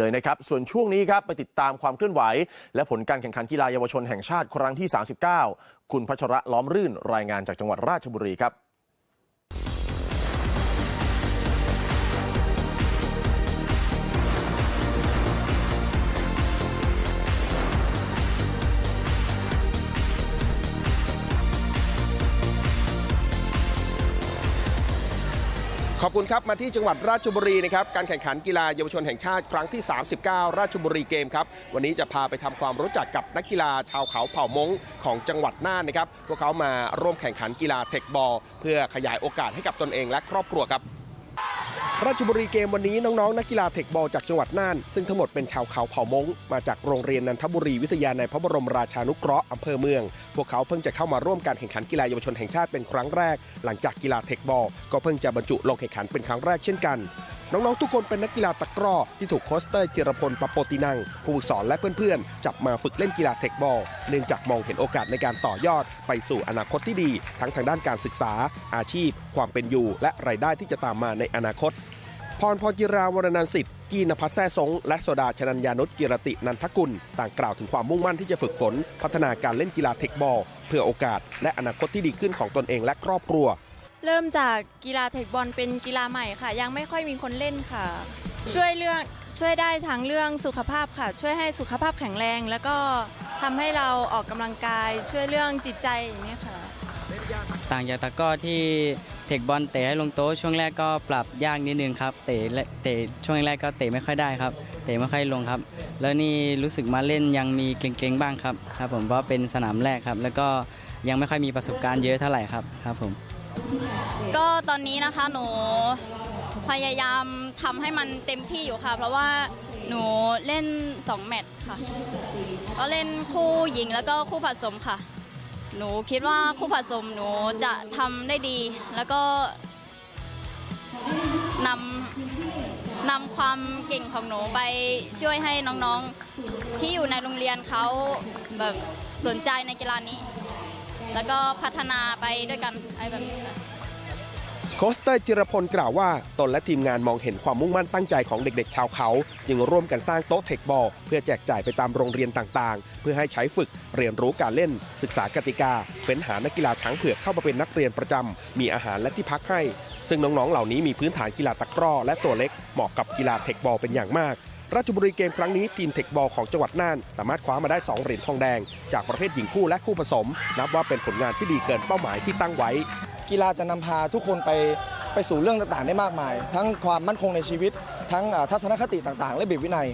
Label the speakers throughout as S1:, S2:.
S1: เลยนะครับ ส่วนช่วงนี้ครับไปติดตามความเคลื่อนไหว และผลการแข่งขันกีฬาเยาวชนแห่งชาติครั้งที่ 39 คุณพัชระล้อมรื่นรายงานจากจังหวัดราชบุรีครับ
S2: ขอบคุณครับ มาที่จังหวัดราชบุรีนะครับการแข่งขันกีฬาเยาวชนแห่งชาติครั้งที่ 39 ราชบุรีเกมครับ วันนี้จะพาไปทำความรู้จักกับนักกีฬาชาวเขาเผ่ามงของจังหวัดน่านนะครับพวกเขามาร่วมแข่งขันกีฬาเทคบอล เพื่อขยายโอกาสให้กับตนเองและครอบครัวครับ ราชบุรีเกมวันนี้น้องๆ นักกีฬาเทคบอลจากจังหวัดน่าน ซึ่งทั้งหมดเป็นชาวเขาเผ่ามงมาจากโรงเรียนนันทบุรีวิทยาในพระบรมราชานุเคราะห์อำเภอเมือง พวกเขาเพิ่งจะเข้ามาร่วมการแข่งขันกีฬาเยาวชนแห่งชาติเป็นครั้งแรก หลังจากกีฬาเทคบอลก็เพิ่งจะบรรจุลงแข่งขันเป็นครั้งแรกเช่นกัน น้องๆ ทุกคนเป็นนักกีฬาตะกร้อที่ถูกโคชเตอร์จิรพลปโปตินัง ผู้ฝึกสอนและเพื่อนๆ จับมาฝึกเล่นกีฬาเทคบอล เนื่องจากมองเห็นโอกาสในการต่อยอดไปสู่อนาคตที่ดี ทั้งทางด้านการศึกษา อาชีพ ความเป็นอยู่ และรายได้ที่จะตามมาในอนาคต พรพรจิราวรนันสิทธิ์กีนภัสแซ่ซงและโซดาชนัญญานุชกิรตินันทกุล ต่างกล่าวถึงความมุ่งมั่นที่จะฝึกฝน พัฒนาการเล่นกีฬาเทคบอล เพื่อโอกาส และอนาคตที่ดีขึ้นของตนเองและครอบครัว
S3: เริ่มจากกีฬาเทคบอลเป็นกีฬาใหม่ค่ะ ยังไม่ค่อยมีคนเล่นค่ะ ช่วยเรื่องช่วยได้ทั้งเรื่องสุขภาพค่ะ ช่วยให้สุขภาพแข็งแรง แล้วก็ทำให้เราออกกำลังกาย ช่วยเรื่องจิตใจอย่างนี้ยค่ะ
S4: ต่างจากตะกร้อที่เทคบอลเตะให้ลงโต๊ะช่วงแรกก็ปรับยากนิดนึงครับเตะและเตะช่วงแรกก็เตะไม่ค่อยได้ครับ เตะไม่ค่อยลงครับ แล้วนี่รู้สึกมาเล่นยังมีเก่งๆบ้างครับครับผมเพราะเป็นสนามแรกครับ แล้วก็ยังไม่ค่อยมีประสบการณ์เยอะเท่าไหร่ครับครับผม
S5: ก็ตอนนี้นะคะหนูพยายามทำให้มันเต็มที่อยู่ค่ะ เพราะว่าหนูเล่น 2 แมตช์ค่ะ ก็เล่นคู่หญิงแล้วก็คู่ผสมค่ะ หนูคิดว่าคู่ผสมหนูจะทำได้ดี แล้วก็นำนำความเก่งของหนูไปช่วยให้น้องๆที่อยู่ในโรงเรียนเขาแบบสนใจในกีฬานี้ แล้วก็พัฒนาไปด้วยกันอะไรแบบนี้ค่ะ
S2: โคชเตอร์จิรพลกล่าวว่า ตนและทีมงานมองเห็นความมุ่งมั่นตั้งใจของเด็กๆ ชาวเขา จึงร่วมกันสร้างโต๊ะเทคบอลเพื่อแจกจ่ายไปตามโรงเรียนต่างๆ เพื่อให้ใช้ฝึกเรียนรู้การเล่น ศึกษากติกาเฟ้นหานักกีฬาช้างเผือกเข้ามาเป็นนักเรียนประจำมีอาหารและที่พักให้ ซึ่งน้องๆ เหล่านี้มีพื้นฐานกีฬาตะกร้อและตัวเล็กเหมาะกับกีฬาเทคบอลเป็นอย่างมาก ราชบุรีเกมครั้งนี้ทีมเทคบอลของจังหวัดน่าน สามารถคว้ามาได้ 2 เหรียญทองแดง จากประเภทหญิงคู่และคู่ผสม นับว่าเป็นผลงานที่ดีเกินเป้าหมายที่ตั้งไว้
S6: กีฬาจะนำพาทุกคนไปไปสู่เรื่องต่างๆ ได้มากมาย ทั้งความมั่นคงในชีวิต ทั้งทัศนคติต่างๆ และบีบวินัย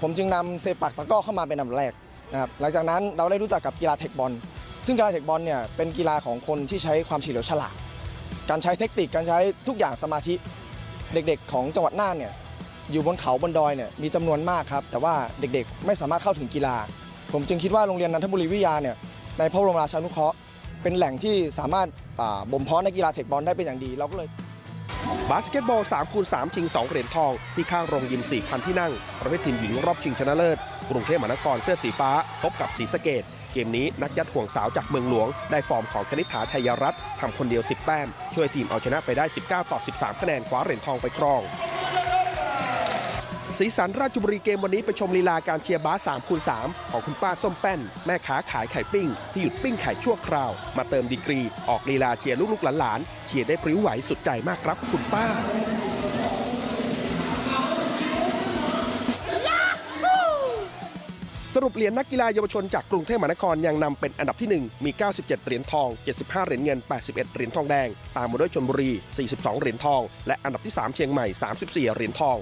S6: ผมจึงนำเซปักตะก้อเข้ามาเป็นอันดับแรกนะครับหลังจากนั้นเราได้รู้จักกับกีฬาเทคบอลซึ่งกีฬาเทคบอลเนี่ยเป็นกีฬาของคนที่ใช้ความเฉลียวฉลาดการใช้เทคนิคการใช้ทุกอย่างสมาธิเด็กๆ ของจังหวัดน่านเนี่ย อยู่บนเขาบนดอยเนี่ยมีจำนวนมากครับ แต่ว่าเด็กๆ ไม่สามารถเข้าถึงกีฬา ผมจึงคิดว่าโรงเรียนนันทบุรีวิทยาเนี่ยในพระบรมราชานุเคราะห์เป็นแหล่งที่สามารถบ่มเพาะนักกีฬาเทคบอลได้เป็นอย่างดีเราก็เลย
S2: บาสเกตบอล3คูณ3ชิง 2 เหรียญทอง ที่ข้างโรงยิม 4,000 ที่นั่ง ประเภททีมหญิงรอบชิงชนะเลิศ กรุงเทพมหานครเสื้อสีฟ้า พบกับสีสะเกตเกมนี้นักยัดห่วงสาวจากเมืองหลวง ได้ฟอร์มของคณิษฐาชัยรัตน์ทำคนเดียว 10 แต้ม ช่วยทีมเอาชนะไปได้ 19 ต่อ 13 คะแนนคว้าเหรียญทองไปครอง สีสันราชบุรีเกมวันนี้ไปชมลีลาการเชียร์บาส3คูณ3ของคุณป้าส้มแป้น แม่ค้าขายไข่ปิ้ง ที่หยุดปิ้งไข่ชั่วคราว มาเติมดีกรี ออกลีลาเชียร์ลูกๆหลานๆเชียร์ได้พริ้วไหวสุดใจมากครับคุณป้าสรุปเหรียญนักกีฬาเยาวชนจากกรุงเทพมหานครยังนำเป็นอันดับที่ 1 มี 97 เหรียญทอง 75 เหรียญเงิน 81 เหรียญทองแดง ตามมาด้วยชนบุรี 42 เหรียญทอง และอันดับที่ 3 เชียงใหม่ 34 เหรียญทอง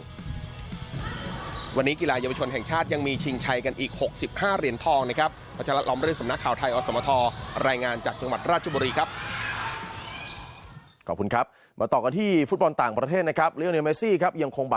S2: วันนี้กีฬาเยาวชนแห่งชาติยังมีชิงชัยกันอีก 65 เหรียญทองนะครับพัชรล้อมเรื่องสำนักข่าวไทยอสมทรายงานจากจังหวัดราชบุรีครับ
S1: ขอบคุณครับ มาต่อกันที่ฟุตบอลต่างประเทศนะครับเลโอเนลเมซี่ครับยังคงบาด